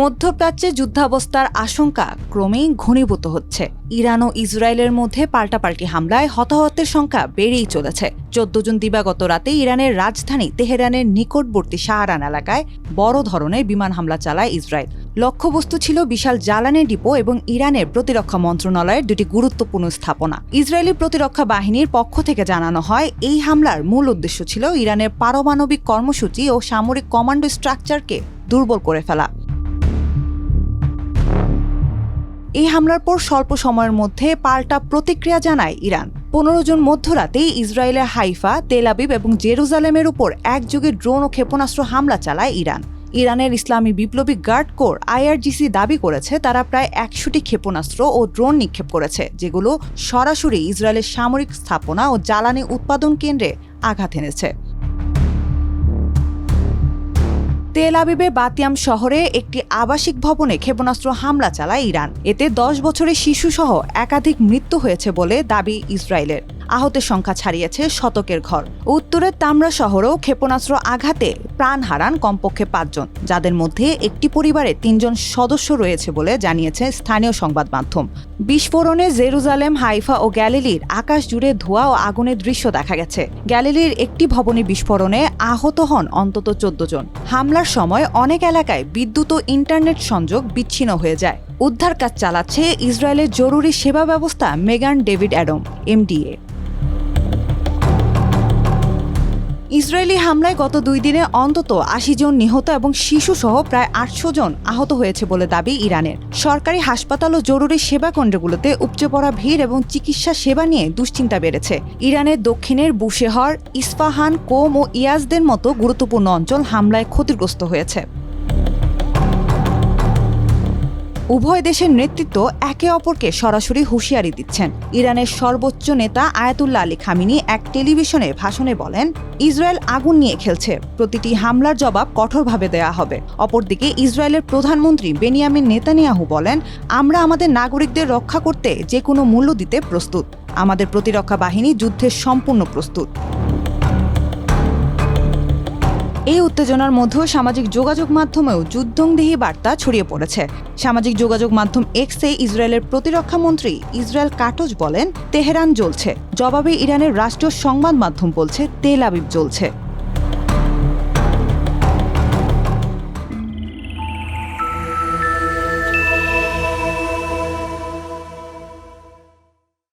মধ্যপ্রাচ্যে যুদ্ধাবস্থার আশঙ্কা ক্রমেই ঘনীভূত হচ্ছে। ইরান ও ইসরায়েলের মধ্যে পাল্টাপাল্টি হামলায় হতাহতের সংখ্যা বেড়েই চলেছে। চোদ্দ জুন দিবাগত রাতে ইরানের রাজধানী তেহরানের নিকটবর্তী শাহরান এলাকায় বড় ধরনের বিমান হামলা চালায় ইসরায়েল। লক্ষ্যবস্তু ছিল বিশাল জ্বালানি ডিপো এবং ইরানের প্রতিরক্ষা মন্ত্রণালয়ের দুটি গুরুত্বপূর্ণ স্থাপনা। ইসরায়েলি প্রতিরক্ষা বাহিনীর পক্ষ থেকে জানানো হয়, এই হামলার মূল উদ্দেশ্য ছিল ইরানের পারমাণবিক কর্মসূচি ও সামরিক কমান্ডো স্ট্রাকচারকে দুর্বল করে ফেলা। এই হামলার পর স্বল্প সময়ের মধ্যে পাল্টা প্রতিক্রিয়া জানায় ইরান। পনেরো জন মধ্যরাতেই ইসরায়েলের হাইফা তেলাবিব এবং জেরুজালেমের উপর একযোগে ড্রোন ও ক্ষেপণাস্ত্র হামলা চালায় ইরান। ইরানের ইসলামী বিপ্লবী গার্ড কোর আইআরজিসি দাবি করেছে, তারা প্রায় একশোটি ক্ষেপণাস্ত্র ও ড্রোন নিক্ষেপ করেছে, যেগুলো সরাসরি ইসরায়েলের সামরিক স্থাপনা ও জ্বালানি উৎপাদন কেন্দ্রে আঘাত এনেছে। তেল আবিবে বাতিয়াম শহরে একটি আবাসিক ভবনে ক্ষেপণাস্ত্র হামলা চালায় ইরান। এতে দশ বছরের শিশুসহ একাধিক মৃত্যু হয়েছে বলে দাবি ইসরায়েলের। আহতের সংখ্যা ছাড়িয়েছে শতকের ঘর। উত্তরের তামরা শহরেও ক্ষেপণাস্ত্র আঘাতে প্রাণ হারান কমপক্ষে পাঁচজন, যাদের মধ্যে একটি পরিবারে তিনজন সদস্য রয়েছে বলে জানিয়েছে স্থানীয় সংবাদ মাধ্যম। বিস্ফোরণে জেরুজালেম, হাইফা ও গ্যালিলির আকাশ জুড়ে ধোঁয়া ও আগুনের দৃশ্য দেখা গেছে। গ্যালিলির একটি ভবনে বিস্ফোরণে আহত হন অন্তত চোদ্দ জন। হামলার সময় অনেক এলাকায় বিদ্যুৎ ও ইন্টারনেট সংযোগ বিচ্ছিন্ন হয়ে যায়। উদ্ধার কাজ চালাচ্ছে ইসরায়েলের জরুরি সেবা ব্যবস্থা মেগান ডেভিড অ্যাডম, এমডিএ। ইসরায়েলি হামলায় গত দুই দিনে অন্তত আশি জন নিহত এবং শিশুসহ প্রায় আটশো জন আহত হয়েছে বলে দাবি ইরানের। সরকারি হাসপাতাল ও জরুরি সেবা কেন্দ্রগুলোতে উপচে পড়া ভিড় এবং চিকিৎসা সেবা নিয়ে দুশ্চিন্তা বেড়েছে। ইরানের দক্ষিণের বুশেহর, ইস্পাহান, কোম ও ইয়াজদের মতো গুরুত্বপূর্ণ অঞ্চল হামলায় ক্ষতিগ্রস্ত হয়েছে। উভয় দেশের নেতৃত্ব একে অপরকে সরাসরি হুঁশিয়ারি দিচ্ছেন। ইরানের সর্বোচ্চ নেতা আয়াতুল্লাহ আলী খামিনি এক টেলিভিশনে ভাষণে বলেন, ইসরায়েল আগুন নিয়ে খেলছে, প্রতিটি হামলার জবাব কঠোরভাবে দেয়া হবে। অপরদিকে ইসরায়েলের প্রধানমন্ত্রী বেনিয়ামিন নেতানিয়াহু বলেন, আমরা আমাদের নাগরিকদের রক্ষা করতে যে কোনো মূল্য দিতে প্রস্তুত। আমাদের প্রতিরক্ষা বাহিনী যুদ্ধের সম্পূর্ণ প্রস্তুত। এই উত্তেজনার মধ্যেও সামাজিক যোগাযোগ মাধ্যমেও যুদ্ধংদেহী বার্তা ছড়িয়ে পড়েছে। সামাজিক যোগাযোগ মাধ্যম এক্সে ইসরায়েলের প্রতিরক্ষা মন্ত্রী ইসরায়েল কাটোজ বলেন, তেহরান জ্বলছে। জবাবে ইরানের রাষ্ট্রীয় সংবাদ মাধ্যম বলছে, তেল আবিব জ্বলছে।